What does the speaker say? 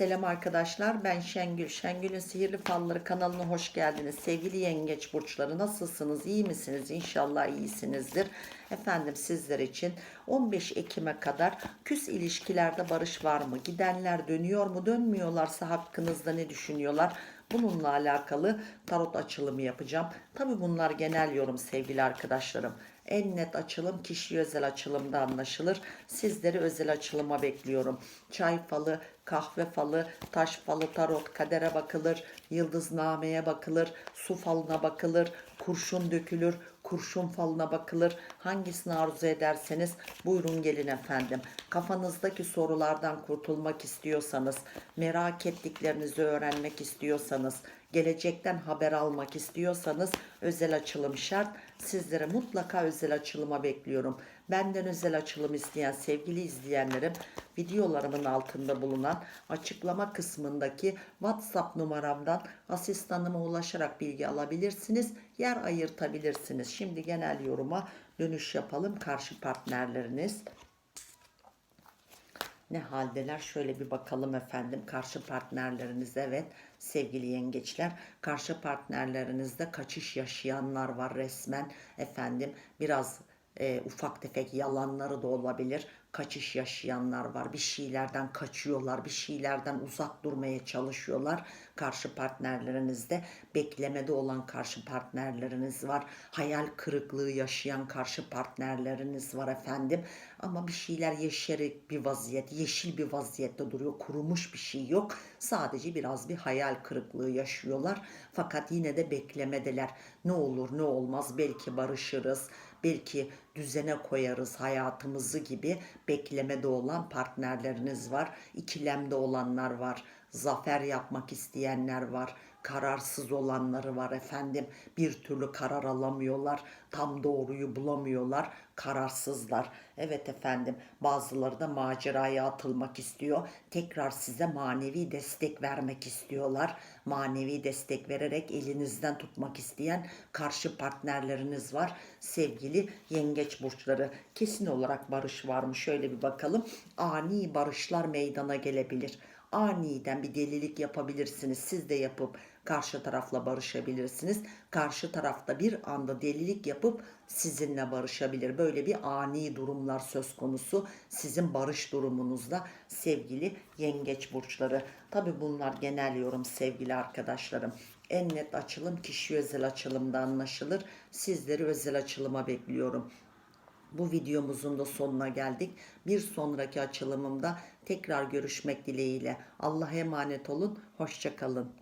Selam arkadaşlar ben Şengül. Şengül'ün Sihirli Falları kanalına hoş geldiniz. Sevgili yengeç burçları nasılsınız? İyi misiniz? İnşallah iyisinizdir. Efendim sizler için 15 Ekim'e kadar küs ilişkilerde barış var mı? Gidenler dönüyor mu? Dönmüyorlarsa hakkınızda ne düşünüyorlar? Bununla alakalı tarot açılımı yapacağım. Tabi bunlar genel yorum sevgili arkadaşlarım. En net açılım kişi özel açılımda anlaşılır. Sizleri özel açılıma bekliyorum. Çay falı, kahve falı, taş falı, tarot, kadere bakılır, yıldıznameye bakılır, su falına bakılır, kurşun dökülür, kurşun falına bakılır. Hangisini arzu ederseniz buyurun gelin efendim. Kafanızdaki sorulardan kurtulmak istiyorsanız, merak ettiklerinizi öğrenmek istiyorsanız, gelecekten haber almak istiyorsanız özel açılım şart. Sizlere mutlaka özel açılıma bekliyorum. Benden özel açılım isteyen sevgili izleyenlerim videolarımın altında bulunan açıklama kısmındaki WhatsApp numaramdan asistanıma ulaşarak bilgi alabilirsiniz. Yer ayırtabilirsiniz. Şimdi genel yoruma dönüş yapalım. Karşı partnerleriniz ne haldeler? Şöyle bir bakalım efendim. Karşı partnerleriniz evet sevgili yengeçler. Karşı partnerlerinizde kaçış yaşayanlar var resmen. Efendim biraz e, ufak tefek yalanları da olabilir. Kaçış yaşayanlar var. Bir şeylerden kaçıyorlar. Bir şeylerden uzak durmaya çalışıyorlar. Karşı partnerlerinizde beklemede olan karşı partnerleriniz var. Hayal kırıklığı yaşayan karşı partnerleriniz var efendim. Ama bir şeyler yeşerek bir vaziyet yeşil bir vaziyette duruyor. Kurumuş bir şey yok. Sadece biraz bir hayal kırıklığı yaşıyorlar. Fakat yine de beklemedeler. Ne olur ne olmaz belki barışırız belki düzene koyarız hayatımızı gibi beklemede olan partnerleriniz var. İkilemde olanlar var. Zafer yapmak isteyenler var. Kararsız olanları var efendim. Bir türlü karar alamıyorlar. Tam doğruyu bulamıyorlar. Kararsızlar. Evet efendim bazıları da maceraya atılmak istiyor. Tekrar size manevi destek vermek istiyorlar. Manevi destek vererek elinizden tutmak isteyen karşı partnerleriniz var. Sevgili yengeç burçları kesin olarak barış var mı? Şöyle bir bakalım. Ani barışlar meydana gelebilir aniden bir delilik yapabilirsiniz. Siz de yapıp karşı tarafla barışabilirsiniz. Karşı tarafta bir anda delilik yapıp sizinle barışabilir. Böyle bir ani durumlar söz konusu sizin barış durumunuzda sevgili yengeç burçları. Tabi bunlar genel yorum sevgili arkadaşlarım. En net açılım kişi özel açılımda anlaşılır. Sizleri özel açılıma bekliyorum. Bu videomuzun da sonuna geldik. Bir sonraki açılımımda tekrar görüşmek dileğiyle. Allah'a emanet olun. Hoşçakalın.